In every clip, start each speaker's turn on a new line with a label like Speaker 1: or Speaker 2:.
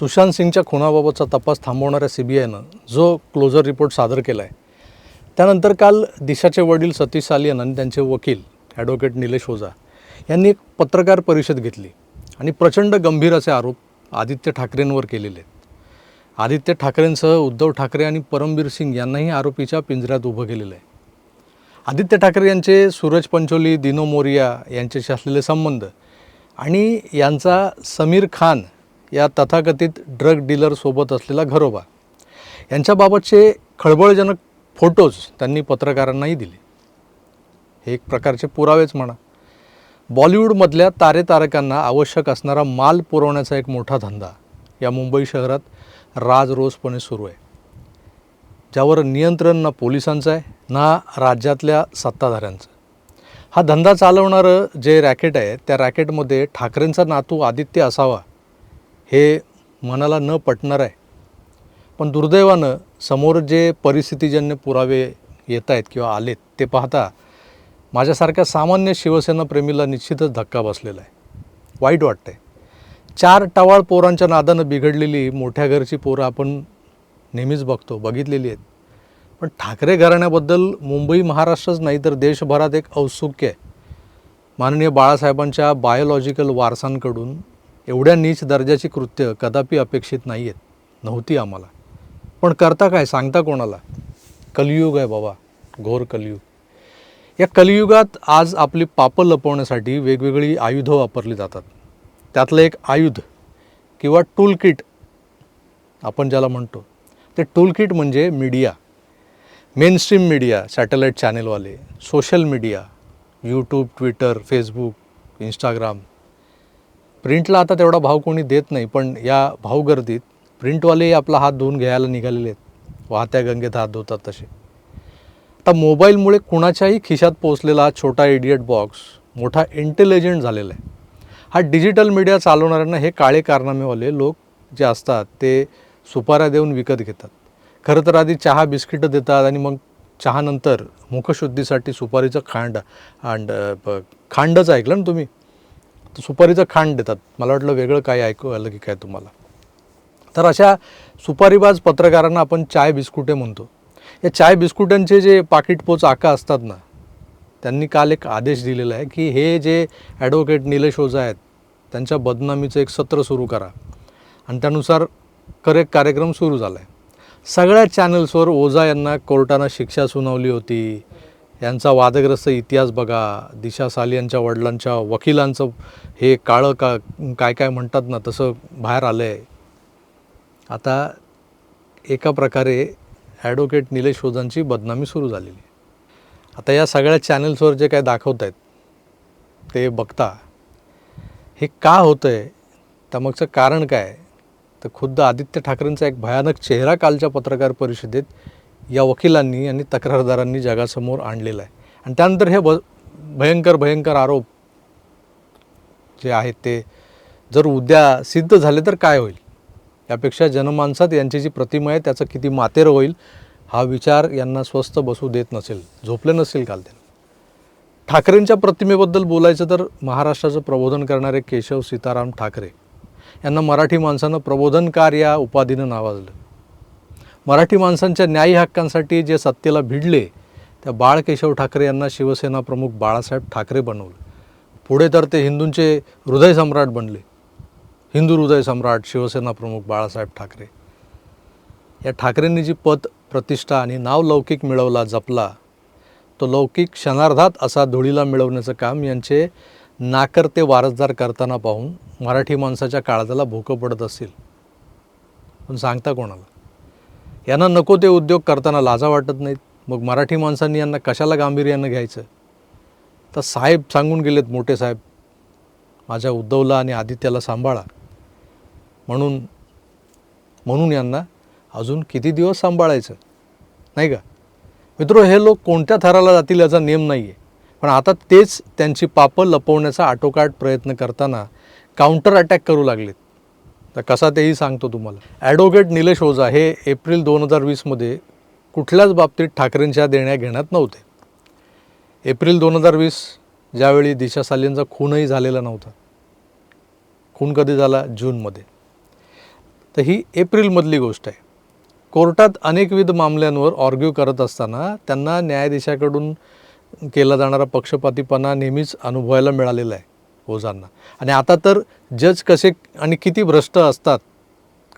Speaker 1: सुशांत सिंगच्या खुनाबाबतचा तपास थांबवणाऱ्या C B आयनं जो क्लोजर रिपोर्ट सादर केला आहे त्यानंतर काल दिशाचे वडील सतीश सालियन आणि त्यांचे वकील ॲडव्होकेट निलेश ओझा यांनी एक पत्रकार परिषद घेतली आणि प्रचंड गंभीर असे आरोप आदित्य ठाकरेंवर केलेले आहेत. आदित्य ठाकरेंसह उद्धव ठाकरे आणि परमबीर सिंग यांनाही आरोपीच्या पिंजऱ्यात उभं केलेलं आहे. आदित्य ठाकरे यांचे सूरज पंचोली दिनो मोरिया यांच्याशी असलेले संबंध आणि यांचा समीर खान या तथाकथित ड्रग डीलरसोबत असलेला घरोबा. यांच्याबाबतचे खळबळजनक फोटोज त्यांनी पत्रकारांनाही दिले. हे एक प्रकारचे पुरावेच म्हणा. बॉलिवूडमधल्या तारे तारकांना आवश्यक असणारा माल पुरवण्याचा एक मोठा धंदा. या मुंबई शहरात राजरोसपणे सुरू आहे. ज्यावर नियंत्रण ना पोलिसांचं आहे ना राज्यातल्या सत्ताधाऱ्यांचं. हा धंदा चालवणारं जे रॅकेट आहे त्या रॅकेटमध्ये ठाकरेंचा नातू आदित्य असावा हे मनाला न पटणार आहे. पण दुर्दैवानं समोर जे परिस्थितीजन्य पुरावे येत आहेत किंवा आलेत ते पाहता माझ्यासारख्या सामान्य शिवसेना प्रेमीला निश्चितच धक्का बसलेला आहे. वाईट वाटतंय. चार टवाळ पोरांच्या नादानं बिघडलेली मोठ्या घरची पोरं आपण नेहमीच बघतो बघितलेली आहेत. पण ठाकरे घराण्याबद्दल मुंबई महाराष्ट्रच नाही तर देशभरात एक औत्सुक्य आहे. माननीय बाळासाहेबांच्या बायोलॉजिकल वारसांकडून एवढ्या नीच दर्जाची कृत्य कदापि अपेक्षित नाही आहेत नव्हती आम्हाला. पण करता काय सांगता कोणाला? कलियुग आहे बाबा घोर कलियुग. या कलियुगात आज आपली पापं लपवण्यासाठी वेगवेगळी आयुधं वापरली जातात. त्यातलं एक आयुध किंवा टूल किट आपण ज्याला म्हणतो ते टूल किट म्हणजे media. Mainstream media satellite चॅनेलवाले social media YouTube Twitter Facebook Instagram प्रिंटला आता तेवढा भाव कोणी देत नाही पण या भावगर्दीत प्रिंटवालेही आपला हात धुवून घ्यायला निघालेले आहेत. वाहत्या गंगेत हात धुतात तसे. आता मोबाईलमुळे कुणाच्याही खिशात पोचलेला हा छोटा इडियट बॉक्स मोठा इंटेलिजंट झालेला आहे. हा डिजिटल मीडिया चालवणाऱ्यांना हे काळे कारनामेवाले लोक जे असतात ते सुपाऱ्या देऊन विकत घेतात. खरं तर आधी चहा बिस्किटं देतात आणि मग चहानंतर मुखशुद्धीसाठी सुपारीचं खांड अँड खांडच ऐकलं ना तुम्ही? सुपारीचं खांड देतात. मला वाटलं वेगळं काय ऐकू आलं की काय तुम्हाला. तर अशा सुपारीबाज पत्रकारांना आपण चाय बिस्कुटे म्हणतो. या चाय बिस्कुटांचे जे पाकिट पोच आका असतात ना त्यांनी काल एक आदेश दिलेला आहे की हे जे ॲडव्होकेट निलेश ओझा आहेत त्यांच्या बदनामीचं एक सत्र सुरू करा. आणि त्यानुसार करेक्ट कार्यक्रम सुरू झाला आहे सगळ्या चॅनल्सवर ओझा यांना कोर्टानं शिक्षा सुनावली होती यांचा वादग्रस्त इतिहास बघा. दिशा साली यांच्या वडिलांच्या वकिलांचं हे काळं का काय काय म्हणतात ना तसं बाहेर आलं आहे आता एका प्रकारे ॲडव्होकेट निलेश ओझांची बदनामी सुरू झालेली. आहे आता या सगळ्या चॅनल्सवर जे काय दाखवत आहेत ते बघता. हे का होतं आहे त्यामागचं कारण काय? तर खुद्द आदित्य ठाकरेंचा एक भयानक चेहरा कालच्या पत्रकार परिषदेत या वकिलांनी आणि तक्रारदारांनी जगासमोर आणलेलं आहे. आणि त्यानंतर हे भ भयंकर भयंकर आरोप जे आहेत ते जर उद्या सिद्ध झाले तर काय होईल? यापेक्षा जनमानसात यांची जी प्रतिमा आहे त्याचं किती मातेर होईल हा विचार यांना स्वस्त बसू देत नसेल झोपले नसेल काल त्यांना. ठाकरेंच्या प्रतिमेबद्दल बोलायचं तर महाराष्ट्राचं प्रबोधन करणारे केशव सीताराम ठाकरे. यांना मराठी माणसानं प्रबोधनकार या उपाधीनं नावाजलं. मराठी माणसांच्या न्यायी हक्कांसाठी जे सत्तेला भिडले त्या बाळ केशव ठाकरे यांना शिवसेना प्रमुख बाळासाहेब ठाकरे बनवलं. पुढे तर ते हिंदूंचे हृदय सम्राट बनले. हिंदू हृदय सम्राट शिवसेना प्रमुख बाळासाहेब ठाकरे. या ठाकरेंनी जी पद प्रतिष्ठा आणि नाव लौकिक मिळवला जपला तो लौकिक क्षणार्धात असा धुळीला मिळवण्याचं काम यांचे नाकर्ते वारसदार करताना पाहून मराठी माणसाच्या काळजाला भोकं पडत असेल. पण सांगता कोणाला? यांना नको ते उद्योग करताना लाजा वाटत नाहीत. मग मराठी माणसांनी यांना कशाला गांभीर्यानं घ्यायचं? तर साहेब सांगून गेलेत मोठे साहेब माझ्या उद्धवला आणि आदित्याला सांभाळा. म्हणून म्हणून यांना अजून किती दिवस सांभाळायचं? नाही का? मित्रो हे लोक कोणत्या थराला जातील याचा नेम नाही आहे पण आता तेच त्यांची पापं लपवण्याचा आटोकाट प्रयत्न करताना काउंटर अटॅक करू लागलेत. तर कसा तेही सांगतो तुम्हाला. ॲडव्होकेट निलेश ओझा हे एप्रिल दोन हजार वीसमध्ये कुठल्याच बाबतीत ठाकरेंच्या देण्या घेण्यात नव्हते. एप्रिल दोन हजार वीस ज्यावेळी दिशा सालींचा खूनही झालेला नव्हता. खून कधी झाला? जूनमध्ये तर ही एप्रिलमधली गोष्ट आहे. कोर्टात अनेकविध मामल्यांवर ऑर्ग्यू करत असताना त्यांना न्यायाधीशाकडून केला जाणारा पक्षपातीपणा नेहमीच अनुभवायला मिळालेला आहे. ओझांना. आणि आता तर जज कसे आणि किती भ्रष्ट असतात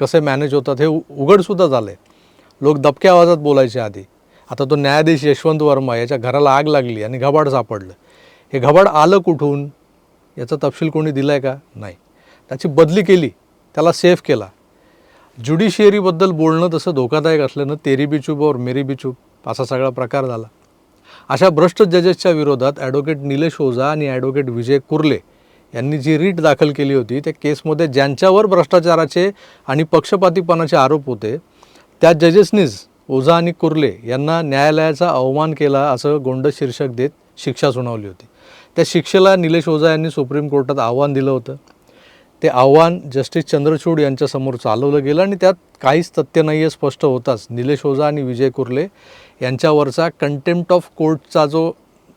Speaker 1: कसे मॅनेज होतात हे उ- उघडसुद्धा झालं आहे लोक दबक्या आवाजात बोलायचे आधी. आता तो न्यायाधीश यशवंत वर्मा याच्या घराला आग लागली आणि घबाड सापडलं. हे घबाड आलं कुठून? याचा तपशील कोणी दिला आहे का? नाही. त्याची बदली केली. त्याला सेफ केला. ज्युडिशियरीबद्दल बोलणं तसं धोकादायक असल्यानं तेरी बिचूब और मेरी बिचूब असा सगळा प्रकार झाला. अशा भ्रष्ट जजेसच्या विरोधात ॲडव्होकेट निलेश ओझा आणि ॲडव्होकेट विजय कुर्ले यांनी जी रीट दाखल केली होती त्या केसमध्ये ज्यांच्यावर भ्रष्टाचाराचे आणि पक्षपातीपणाचे आरोप होते त्या जजेसनीच ओझा आणि कुर्ले यांना न्यायालयाचा अवमान केला असं गोंड शीर्षक देत शिक्षा सुनावली होती. त्या शिक्षेला निलेश ओझा यांनी सुप्रीम कोर्टात आव्हान दिलं होतं. ते आव्हान जस्टिस चंद्रचूड यांच्यासमोर चालवलं गेलं आणि त्यात काहीच तथ्य नाही आहे स्पष्ट होताच. निलेश ओझा आणि विजय कुर्ले यांच्यावरचा कंटेम्प्ट ऑफ कोर्टचा जो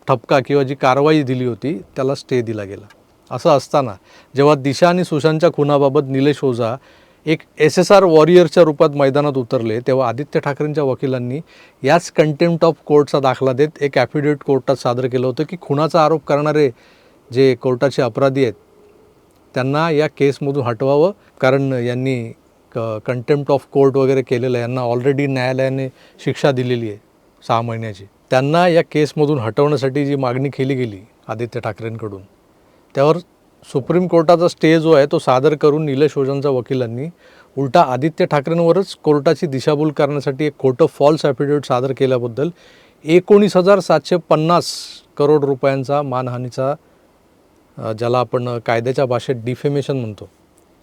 Speaker 1: ठपका किंवा जी कारवाई दिली होती त्याला स्टे दिला गेला. असं असताना जेव्हा दिशा आणि सुशांतच्या खुनाबाबत निलेश ओझा एक एस एस आर वॉरियरच्या रूपात मैदानात उतरले तेव्हा आदित्य ठाकरेंच्या वकिलांनी याच कंटेम्प्ट ऑफ कोर्टचा दाखला देत एक ॲफिडेविट कोर्टात सादर केलं होतं की खुनाचा आरोप करणारे जे कोर्टाचे अपराधी आहेत त्यांना या केसमधून हटवावं. कारण यांनी क कंटेम्प्ट ऑफ कोर्ट वगैरे केलेलं आहे यांना ऑलरेडी न्यायालयाने शिक्षा दिलेली आहे सहा महिन्याची. त्यांना या केसमधून हटवण्यासाठी जी मागणी केली गेली आदित्य ठाकरेंकडून त्यावर सुप्रीम कोर्टाचा स्टे जो आहे तो सादर करून निलेश ओझांच्या वकिलांनी उलटा आदित्य ठाकरेंवरच कोर्टाची दिशाभूल करण्यासाठी एक खोटं फॉल्स ॲफिडेविट सादर केल्याबद्दल एकोणीस हजार सातशे पन्नास करोड रुपयांचा मानहानीचा ज्याला आपण कायद्याच्या भाषेत डिफेमेशन म्हणतो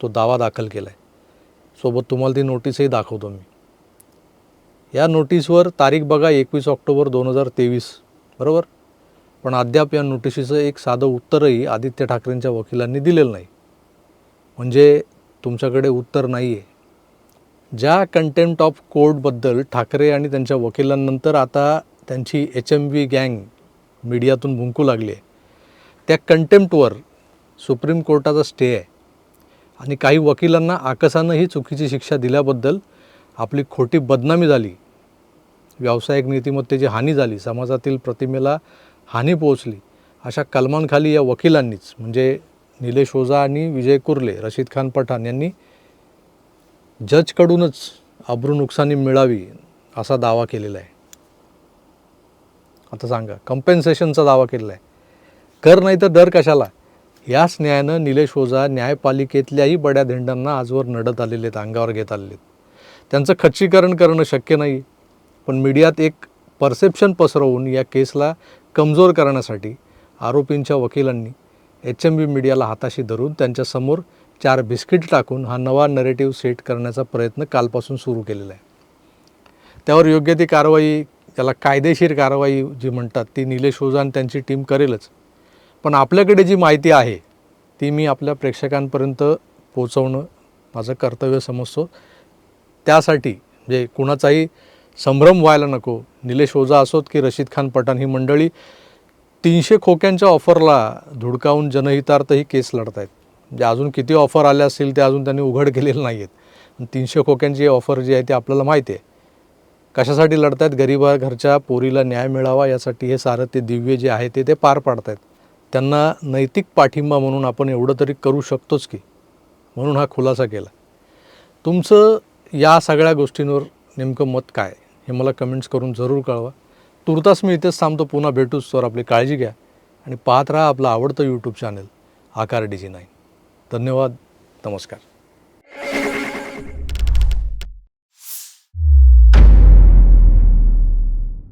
Speaker 1: तो दावा दाखल केला आहे सोबत तुम्हाला ती नोटीसही दाखवतो मी. या नोटीसवर तारीख बघा एकवीस ऑक्टोबर दोन हजार तेवीस बरोबर? पण अद्याप या नोटिशीचं एक साधं उत्तरही आदित्य ठाकरेंच्या वकिलांनी दिलेलं नाही. म्हणजे तुमच्याकडे उत्तर नाही आहे ज्या कंटेम्प्ट ऑफ कोर्टबद्दल ठाकरे आणि त्यांच्या वकिलांनंतर आता त्यांची एच एम व्ही गँग मीडियातून भुंकू लागली आहे त्या कंटेम्प्टवर सुप्रीम कोर्टाचा स्टे आहे. आणि काही वकिलांना आकसानं ही चुकीची शिक्षा दिल्याबद्दल आपली खोटी बदनामी झाली. व्यावसायिक नीतिमत्तेची हानी झाली. समाजातील प्रतिमेला हानी पोहोचली. अशा कलमांखाली या वकिलांनीच म्हणजे निलेश ओझा आणि विजय कुर्ले रशीद खान पठाण यांनी जजकडूनच अब्रू नुकसानी मिळावी असा दावा केलेला आहे. आता सांगा कंपेन्सेशनचा दावा केलेला आहे. कर नाही तर दर कशाला? याच न्यायानं निलेश ओझा न्यायपालिकेतल्याही बड्या धेंडांना आजवर नडत आलेले आहेत अंगावर घेत आलेले आहेत. त्यांचं खच्चीकरण करणं शक्य नाही पण मीडियात एक परसेप्शन पसरवून या केसला कमजोर करण्यासाठी आरोपींच्या वकिलांनी एच एम बी मीडियाला हाताशी धरून त्यांच्यासमोर चार बिस्किट टाकून हा नवा नरेटिव्ह सेट करण्याचा प्रयत्न कालपासून सुरू केलेला आहे. त्यावर योग्य ती कारवाई त्याला कायदेशीर कारवाई जी म्हणतात ती निलेश ओझा आणि त्यांची टीम करेलच. पण आपल्याकडे जी माहिती आहे ती मी आपल्या प्रेक्षकांपर्यंत पोचवणं माझं कर्तव्य समजतो. त्यासाठी म्हणजे कुणाचाही संभ्रम व्हायला नको. निलेश ओझा असोत की रशीद खान पठाण ही मंडळी तीनशे खोक्यांच्या ऑफरला धुडकावून जनहितार्थ ही केस लढत आहेत म्हणजे अजून किती ऑफर आल्या असतील ते अजून त्यांनी उघड केलेले नाही आहेत तीनशे खोक्यांची ऑफर जी आहे ती आपल्याला माहिती आहे. कशासाठी लढत आहेत गरीबा घरच्या पोरीला न्याय मिळावा यासाठी हे सारं ते दिव्य जे आहे ते ते पार पाडत आहेत त्यांना नैतिक पाठिंबा म्हणून आपण एवढं तरी करू शकतोच की. म्हणून हा खुलासा केला. तुमचं या सगळ्या गोष्टींवर नेमकं मत काय? हे मला कमेंट्स करून जरूर कळवा. तुर्तास मी इथेच थांबतो. पुन्हा भेटूच तर आपली काळजी घ्या. आणि पाहत राहा आपलं आवडतं YouTube channel Aakar D G nine. धन्यवाद. नमस्कार.